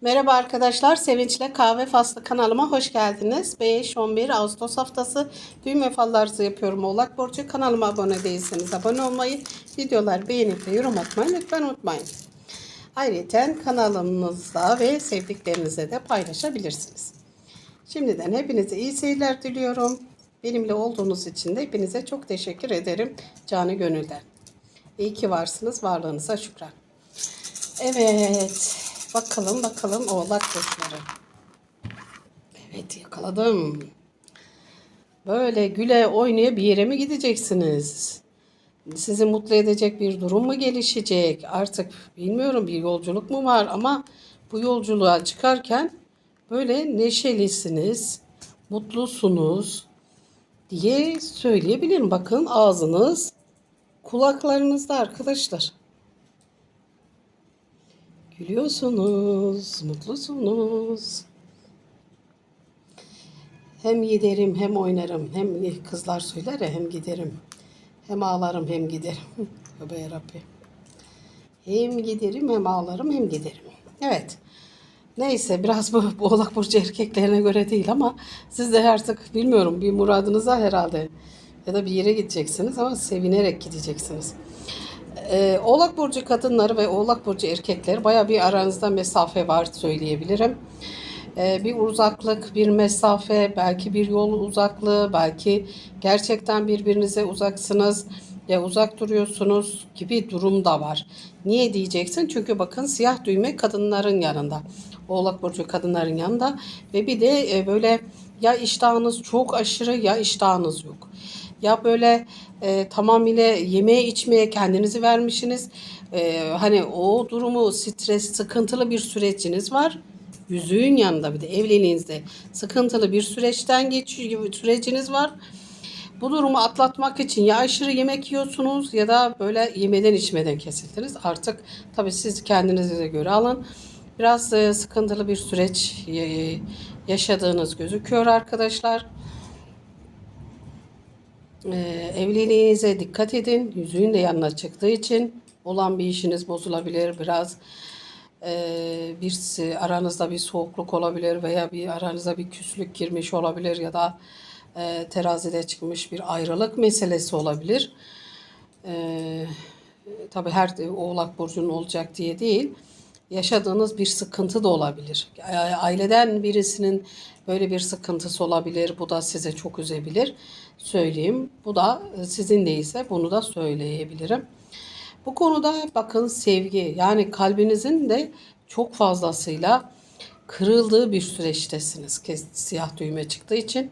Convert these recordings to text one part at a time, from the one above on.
Merhaba arkadaşlar, Sevinçle Kahve Faslı kanalıma hoş geldiniz. 5-11 Ağustos haftası düğüm ve fallarınızı yapıyorum Oğlak Burcu. Kanalıma abone değilseniz abone olmayı, videolar beğenip ve yorum atmayı lütfen unutmayın. Ayrıca kanalımızda ve sevdiklerinize de paylaşabilirsiniz. Şimdiden hepinize iyi seyirler diliyorum. Benimle olduğunuz için de hepinize çok teşekkür ederim canı gönülden. İyi ki varsınız, varlığınıza şükran. Evet. Bakalım bakalım oğlak burçları. Evet yakaladım. Böyle güle oynaya bir yere mi gideceksiniz? Sizi mutlu edecek bir durum mu gelişecek? Artık bilmiyorum bir yolculuk mu var ama bu yolculuğa çıkarken böyle neşelisiniz, mutlusunuz diye söyleyebilirim. Bakın ağzınız kulaklarınızda arkadaşlar. Gülüyorsunuz, mutlusunuz. Hem giderim hem oynarım. Hem kızlar söyler ya hem giderim. Hem ağlarım hem giderim. Tövbe yarabbi. Hem giderim hem ağlarım hem giderim. Evet. Neyse biraz bu, oğlak burcu erkeklerine göre değil ama siz de artık bilmiyorum bir muradınıza herhalde ya da bir yere gideceksiniz ama sevinerek gideceksiniz. Ee, Oğlak Burcu kadınları ve Oğlak Burcu erkekleri baya bir aranızda mesafe var söyleyebilirim. Ee, bir uzaklık, bir mesafe, belki bir yol uzaklığı, belki gerçekten birbirinize uzaksınız ya uzak duruyorsunuz gibi durum da var. Niye diyeceksin? Çünkü bakın siyah düğme kadınların yanında. Oğlak Burcu kadınların yanında ve bir de e, böyle ya iştahınız çok aşırı ya iştahınız yok. Ya böyle e, tamamıyla yemeğe içmeye kendinizi vermişsiniz. E, hani o durumu stres, sıkıntılı bir süreciniz var. Yüzüğün yanında bir de evliliğinizde sıkıntılı bir süreçten geçiyor süreciniz var. Bu durumu atlatmak için ya aşırı yemek yiyorsunuz ya da böyle yemeden içmeden kesildiniz. Artık tabii siz kendinize göre alın. Biraz e, sıkıntılı bir süreç e, yaşadığınız gözüküyor arkadaşlar. Ee, evliliğinize dikkat edin. Yüzüğün de yanına çıktığı için olan bir işiniz bozulabilir. Biraz e, bir aranızda bir soğukluk olabilir veya bir aranıza bir küslük girmiş olabilir ya da e, terazide çıkmış bir ayrılık meselesi olabilir. E, tabii her oğlak burcunun olacak diye değil yaşadığınız bir sıkıntı da olabilir. Aileden birisinin böyle bir sıkıntısı olabilir. Bu da size çok üzebilir. Söyleyeyim. Bu da sizin değilse bunu da söyleyebilirim. Bu konuda bakın sevgi yani kalbinizin de çok fazlasıyla kırıldığı bir süreçtesiniz. Siyah düğme çıktığı için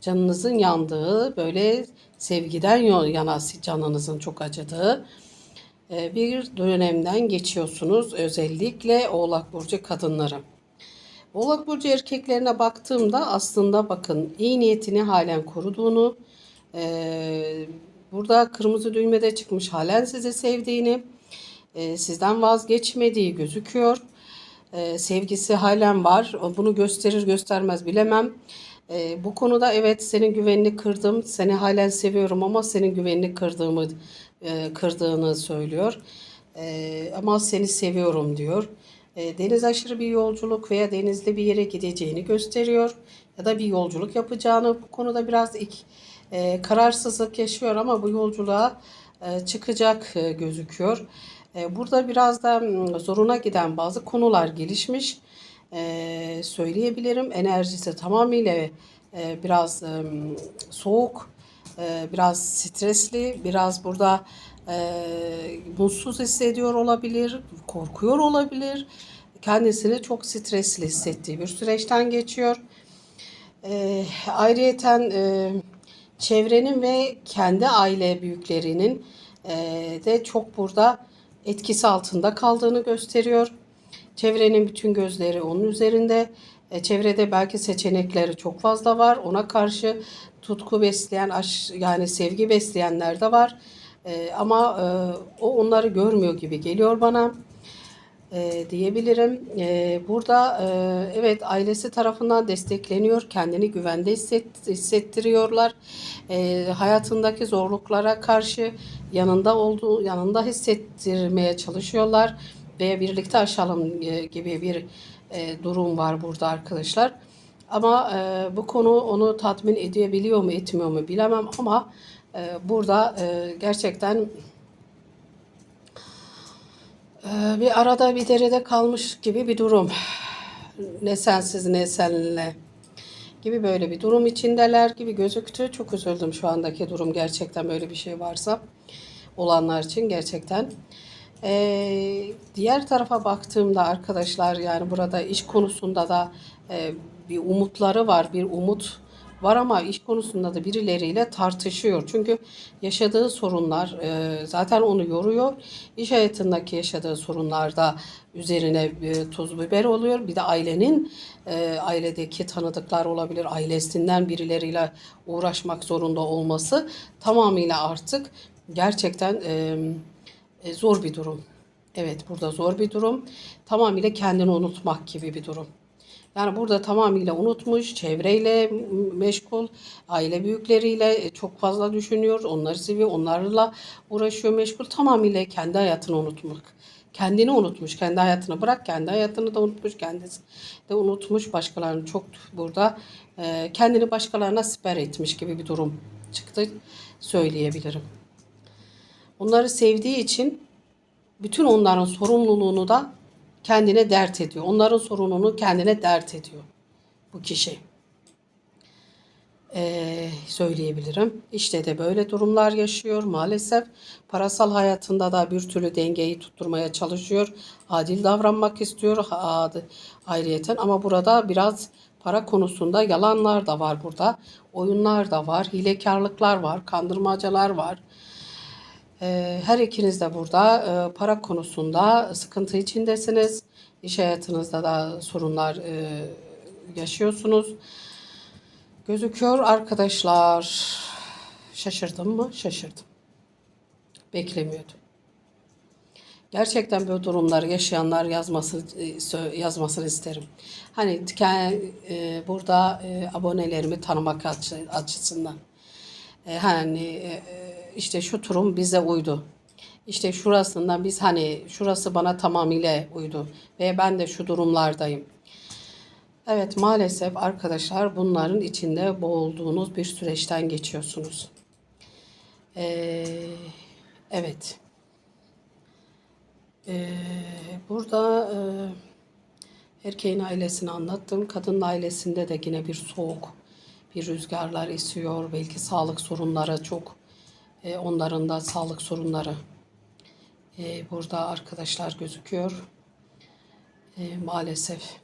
canınızın yandığı böyle sevgiden yana canınızın çok acıdığı ee, bir dönemden geçiyorsunuz. Özellikle Oğlak Burcu kadınları. Oğlak Burcu erkeklerine baktığımda aslında bakın iyi niyetini halen koruduğunu, e, burada kırmızı düğmede çıkmış halen sizi sevdiğini, e, sizden vazgeçmediği gözüküyor. E, sevgisi halen var. Bunu gösterir göstermez bilemem. bu konuda evet senin güvenini kırdım, seni halen seviyorum ama senin güvenini kırdığımı e, kırdığını söylüyor. E, ama seni seviyorum diyor. E, deniz aşırı bir yolculuk veya denizde bir yere gideceğini gösteriyor. Ya da bir yolculuk yapacağını bu konuda biraz ilk e, kararsızlık yaşıyor ama bu yolculuğa e, çıkacak e, gözüküyor. E, burada biraz da zoruna giden bazı konular gelişmiş. E, söyleyebilirim. Enerjisi tamamıyla e, biraz e, soğuk e, biraz stresli, biraz burada e, mutsuz hissediyor olabilir, korkuyor olabilir. Kendisini çok stresli hissettiği bir süreçten geçiyor. E, ayrıyeten e, çevrenin ve kendi aile büyüklerinin e, de çok burada etkisi altında kaldığını gösteriyor. Çevrenin bütün gözleri onun üzerinde. E, çevrede belki seçenekleri çok fazla var. Ona karşı tutku besleyen, aş, yani sevgi besleyenler de var. E, ama e, o onları görmüyor gibi geliyor bana e, diyebilirim. E, burada e, evet ailesi tarafından destekleniyor, kendini güvende hisset, hissettiriyorlar. E, hayatındaki zorluklara karşı yanında olduğu, yanında hissettirmeye çalışıyorlar ve birlikte aşalım e, gibi bir e, durum var burada arkadaşlar. Ama e, bu konu onu tatmin edebiliyor mu etmiyor mu bilemem ama e, burada e, gerçekten e, bir arada bir derede kalmış gibi bir durum. Ne sensiz ne senle gibi böyle bir durum içindeler gibi gözüktü. Çok üzüldüm şu andaki durum gerçekten böyle bir şey varsa olanlar için gerçekten. Ee, diğer tarafa baktığımda arkadaşlar yani burada iş konusunda da e, bir umutları var, bir umut var ama iş konusunda da birileriyle tartışıyor. Çünkü yaşadığı sorunlar e, zaten onu yoruyor. İş hayatındaki yaşadığı sorunlar da üzerine e, tuz biber oluyor. Bir de ailenin e, ailedeki tanıdıklar olabilir. Ailesinden birileriyle uğraşmak zorunda olması tamamıyla artık gerçekten zor bir durum. Evet burada zor bir durum. Tamamıyla kendini unutmak gibi bir durum. Yani burada tamamıyla unutmuş, çevreyle meşgul, aile büyükleriyle çok fazla düşünüyor, onları seviyor, onlarla uğraşıyor, meşgul. Tamamıyla kendi hayatını unutmak. Kendini unutmuş, kendi hayatını bırak, kendi hayatını da unutmuş, kendisi de unutmuş. Başkalarını çok burada e, kendini başkalarına siper etmiş gibi bir durum çıktı söyleyebilirim. Onları sevdiği için bütün onların sorumluluğunu da kendine dert ediyor. Onların sorununu kendine dert ediyor bu kişi. Ee, söyleyebilirim. İşte de böyle durumlar yaşıyor maalesef. Parasal hayatında da bir türlü dengeyi tutturmaya çalışıyor. Adil davranmak istiyor ayrıyeten ama burada biraz para konusunda yalanlar da var burada. Oyunlar da var, hilekarlıklar var, kandırmacalar var. Ee, Her ikiniz de burada e, para konusunda sıkıntı içindesiniz. İş hayatınızda da sorunlar e, yaşıyorsunuz. Gözüküyor arkadaşlar. Şaşırdım mı? Şaşırdım. Beklemiyordum. Gerçekten böyle durumları yaşayanlar yazmasını e, yazmasını isterim. Hani burada abonelerimi tanımak açı- açısından. Hani işte şu durum bize uydu. İşte şurasından biz hani şurası bana tamamıyla uydu ve ben de şu durumlardayım. Evet maalesef arkadaşlar bunların içinde boğulduğunuz bir süreçten geçiyorsunuz. Ee, evet. Ee, burada e, erkeğin ailesini anlattım. Kadının ailesinde de yine bir soğuk, bir rüzgarlar esiyor. Belki sağlık sorunları çok. E, onların da sağlık sorunları e, burada arkadaşlar gözüküyor. E, maalesef.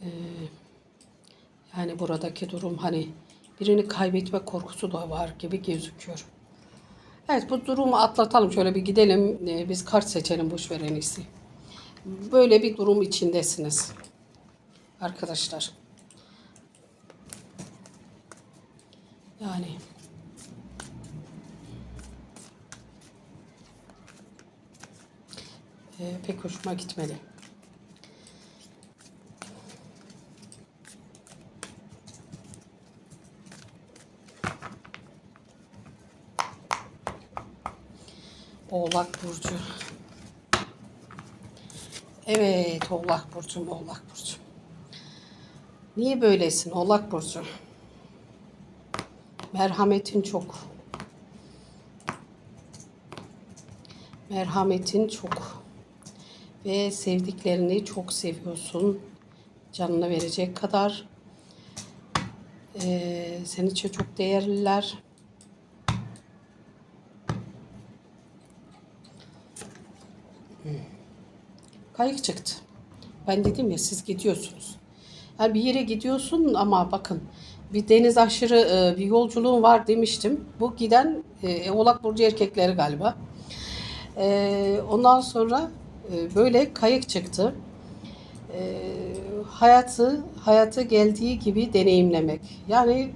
E, yani buradaki durum hani birini kaybetme korkusu da var gibi gözüküyor. Evet bu durumu atlatalım. Şöyle bir gidelim. E, biz kart seçelim boş ver en iyisi. Böyle bir durum içindesiniz. Arkadaşlar. Yani e, pek hoşuma gitmedi. Oğlak Burcu. Evet Oğlak Burcu'm Oğlak Burcu. Niye böylesin Oğlak Burcu? Merhametin çok. Merhametin çok. Ve sevdiklerini çok seviyorsun. Canına verecek kadar. Ee, senin için çok değerliler. Kayık çıktı. Ben dedim ya siz gidiyorsunuz. Yani bir yere gidiyorsun ama bakın bir deniz aşırı e, bir yolculuğun var demiştim. Bu giden e, Oğlak Burcu erkekleri galiba. E, ondan sonra e, böyle kayık çıktı. E, hayatı hayatı geldiği gibi deneyimlemek. Yani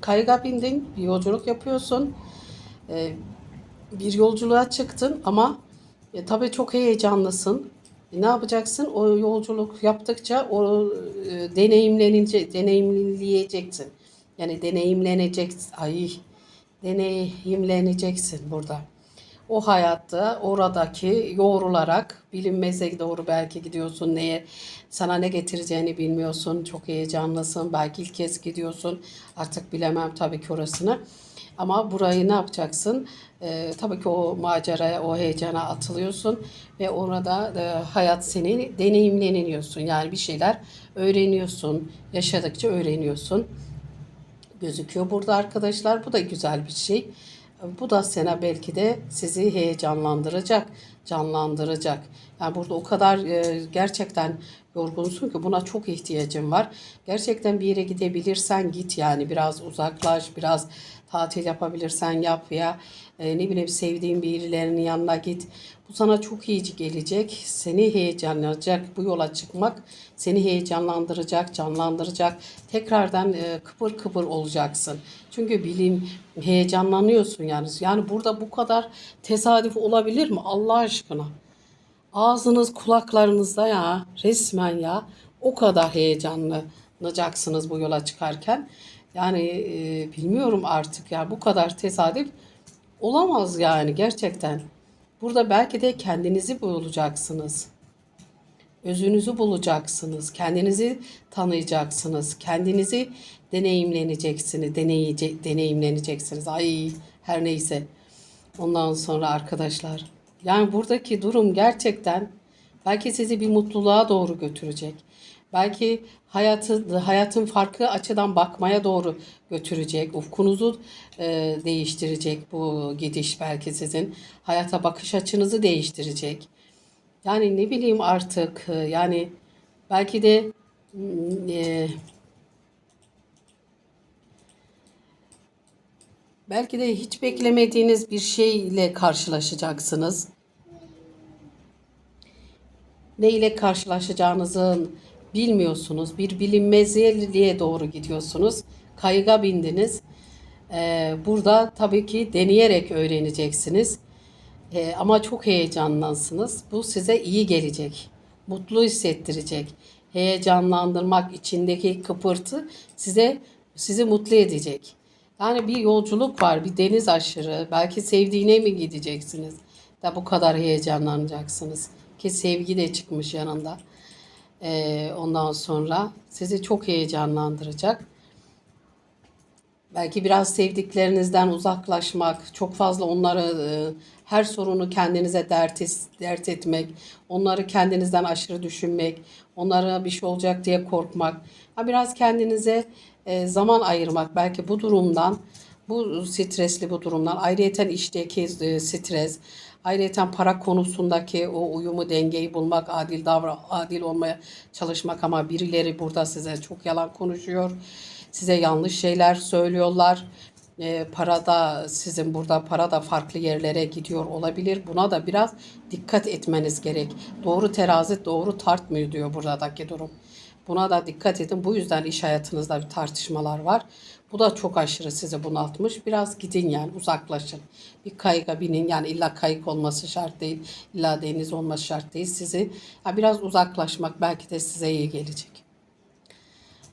kayığa bindin, bir yolculuk yapıyorsun. E, bir yolculuğa çıktın ama e, tabii çok heyecanlısın. E, ne yapacaksın? O yolculuk yaptıkça o e, deneyimlenince deneyimleyeceksin. Yani deneyimleneceksin. Ay deneyimleneceksin burada. O hayatta oradaki yoğrularak bilinmeze doğru belki gidiyorsun neye sana ne getireceğini bilmiyorsun çok heyecanlısın belki ilk kez gidiyorsun artık bilemem tabii ki orasını ama burayı ne yapacaksın Ee, tabii ki o maceraya o heyecana atılıyorsun ve orada e, hayat seni deneyimleniyorsun yani bir şeyler öğreniyorsun yaşadıkça öğreniyorsun gözüküyor burada arkadaşlar. Bu da güzel bir şey. Bu da sana belki de sizi heyecanlandıracak, canlandıracak. Yani burada o kadar e, gerçekten yorgunsun ki buna çok ihtiyacın var. Gerçekten bir yere gidebilirsen git yani biraz uzaklaş, biraz tatil yapabilirsen yap veya e, ne bileyim sevdiğin birilerinin yanına git. Bu sana çok iyi gelecek. Seni heyecanlanacak. Bu yola çıkmak seni heyecanlandıracak, canlandıracak. Tekrardan e, kıpır kıpır olacaksın. Çünkü bilim heyecanlanıyorsun yani. Yani burada bu kadar tesadüf olabilir mi Allah aşkına? Ağzınız kulaklarınızda ya resmen ya o kadar heyecanlanacaksınız bu yola çıkarken. Yani e, bilmiyorum artık ya bu kadar tesadüf olamaz yani gerçekten. Burada belki de kendinizi bulacaksınız. Özünüzü bulacaksınız. Kendinizi tanıyacaksınız. Kendinizi deneyimleneceksiniz. Deneyece, deneyimleneceksiniz. Ay her neyse. Ondan sonra arkadaşlar. Yani buradaki durum gerçekten belki sizi bir mutluluğa doğru götürecek. Belki hayatı hayatın farklı açıdan bakmaya doğru götürecek. Ufkunuzu e, değiştirecek bu gidiş belki sizin. Hayata bakış açınızı değiştirecek. Yani ne bileyim artık e, yani belki de mm, e, belki de hiç beklemediğiniz bir şeyle karşılaşacaksınız. Ne ile karşılaşacağınızın bilmiyorsunuz. Bir bilinmezliğe doğru gidiyorsunuz. Kayıga bindiniz. Ee, burada tabii ki deneyerek öğreneceksiniz. Ee, ama çok heyecanlansınız. Bu size iyi gelecek. Mutlu hissettirecek. Heyecanlandırmak içindeki kıpırtı size sizi mutlu edecek. Yani bir yolculuk var, bir deniz aşırı. Belki sevdiğine mi gideceksiniz? Da bu kadar heyecanlanacaksınız. Ki sevgi de çıkmış yanında. Ee, ondan sonra sizi çok heyecanlandıracak. Belki biraz sevdiklerinizden uzaklaşmak, çok fazla onları e, her sorunu kendinize dert, dert etmek, onları kendinizden aşırı düşünmek, onlara bir şey olacak diye korkmak. Ha, biraz kendinize e, zaman ayırmak belki bu durumdan, bu stresli bu durumdan, ayrıyeten işteki e, stres, ayrıyeten para konusundaki o uyumu, dengeyi bulmak, adil davran, adil olmaya çalışmak ama birileri burada size çok yalan konuşuyor size yanlış şeyler söylüyorlar. E, para da sizin burada para da farklı yerlere gidiyor olabilir. Buna da biraz dikkat etmeniz gerek. Doğru terazi doğru tartmıyor diyor buradaki durum. Buna da dikkat edin. Bu yüzden iş hayatınızda bir tartışmalar var. Bu da çok aşırı sizi bunaltmış. Biraz gidin yani uzaklaşın. Bir kayığa binin yani illa kayık olması şart değil. illa deniz olması şart değil. Sizi yani biraz uzaklaşmak belki de size iyi gelecek.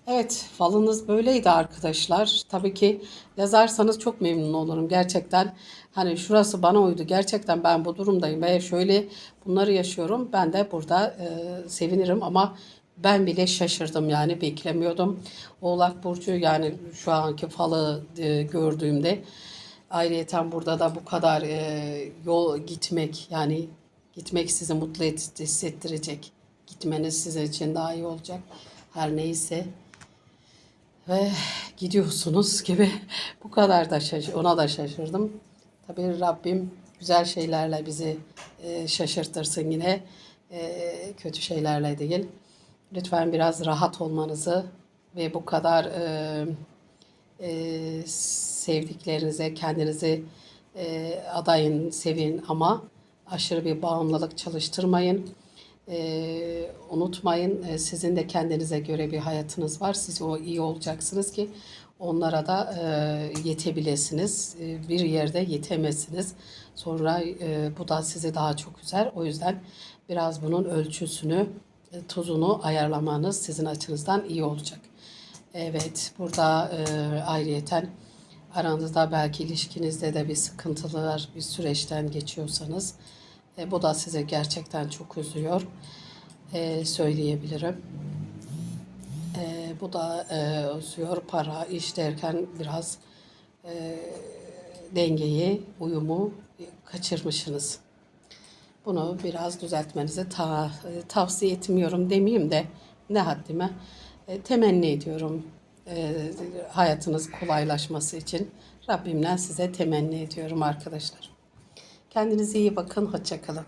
Evet, falınız böyleydi arkadaşlar. Tabii ki yazarsanız çok memnun olurum. Gerçekten hani şurası bana uydu. Gerçekten ben bu durumdayım ve şöyle bunları yaşıyorum. Ben de burada e, sevinirim ama ben bile şaşırdım yani beklemiyordum. Oğlak Burcu yani şu anki falı e, gördüğümde ayrıyeten burada da bu kadar e, yol gitmek yani gitmek sizi mutlu hissettirecek. Gitmeniz sizin için daha iyi olacak. Her neyse ve gidiyorsunuz gibi bu kadar da şaş ona da şaşırdım. Tabii Rabbim güzel şeylerle bizi e, şaşırtırsın yine e, kötü şeylerle değil. Lütfen biraz rahat olmanızı ve bu kadar e, e, sevdiklerinize kendinizi e, adayın, sevin ama aşırı bir bağımlılık çalıştırmayın. E, unutmayın e, sizin de kendinize göre bir hayatınız var. Siz o iyi olacaksınız ki onlara da e, yetebilirsiniz. E, bir yerde yetemezsiniz. Sonra e, bu da sizi daha çok üzer. O yüzden biraz bunun ölçüsünü, tuzunu ayarlamanız sizin açınızdan iyi olacak. Evet, burada e, ayrıyeten aranızda belki ilişkinizde de bir sıkıntılar, bir süreçten geçiyorsanız e, bu da size gerçekten çok üzüyor. E, söyleyebilirim. E, bu da e, üzüyor. Para, iş derken biraz e, dengeyi, uyumu kaçırmışsınız. Bunu biraz düzeltmenizi ta- e, tavsiye etmiyorum demeyeyim de ne haddime e, temenni ediyorum e, hayatınız kolaylaşması için. Rabbimden size temenni ediyorum arkadaşlar. Kendinize iyi bakın. Hoşçakalın.